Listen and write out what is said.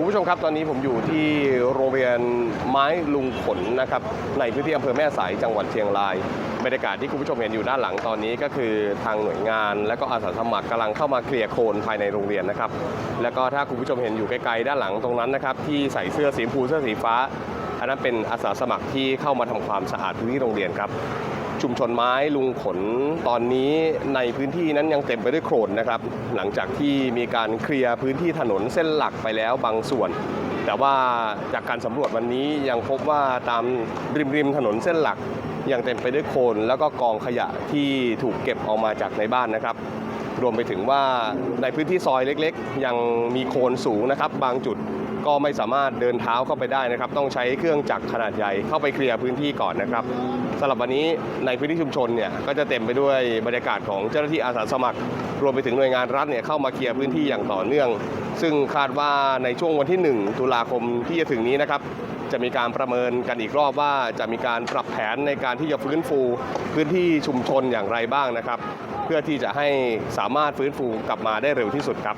คุณผู้ชมครับตอนนี้ผมอยู่ที่โรงเรียนไม้ลุงขนนะครับในพื้นที่อำเภอแม่สายจังหวัดเชียงรายบรรยากาศที่คุณผู้ชมเห็นอยู่ด้านหลังตอนนี้ก็คือทางหน่วยงาน และก็อาสาสมัครกำลังเข้ามาเคลียร์โคลนภายในโรงเรียนนะครับแล้วก็ถ้าคุณผู้ชมเห็นอยู่ไกลๆด้านหลังตรงนั้นนะครับที่ใส่เสื้อสีชมพูเสื้อสีฟ้าอันนั้นเป็นอาสาสมัครที่เข้ามาทำความสะอาดพื้นที่โรงเรียนครับ ชุมชนไม้ลุงขนตอนนี้ในพื้นที่นั้นยังเต็มไปด้วยโคลนนะครับ หลังจากที่มีการเคลียร์พื้นที่ถนนเส้นหลักไปแล้วบางส่วน แต่ว่าจากการสำรวจวันนี้ยังพบว่าตามริมริมถนนเส้นหลักยังเต็มไปด้วยโคลนแล้วก็กองขยะที่ถูกเก็บออกมาจากในบ้านนะครับ รวมไปถึงว่าในพื้นที่ซอยเล็กๆ ยังมีโคลนสูงนะครับ บางจุด ก็ไม่สามารถเดินเท้าเข้าไปได้นะครับ ต้องใช้เครื่องจักรขนาดใหญ่เข้าไปเคลียร์พื้นที่ก่อนนะครับสำหรับวันนี้ในพื้นที่ชุมชนเนี่ยก็จะเต็มไปด้วยบรรยากาศของเจ้าหน้าที่อาสาสมัคร รวมไปถึงหน่วยงานรัฐเนี่ยเข้ามาเคลียร์พื้นที่อย่างต่อเนื่อง ซึ่งคาดว่าในช่วงวันที่ 1 ตุลาคมที่จะถึงนี้นะครับจะมีการประเมินกันอีกรอบว่าจะมีการปรับแผนในการที่จะฟื้นฟูพื้นที่ชุมชนอย่างไรบ้างนะครับ เพื่อที่จะให้สามารถฟื้นฟูกลับมาได้เร็วที่สุดครับ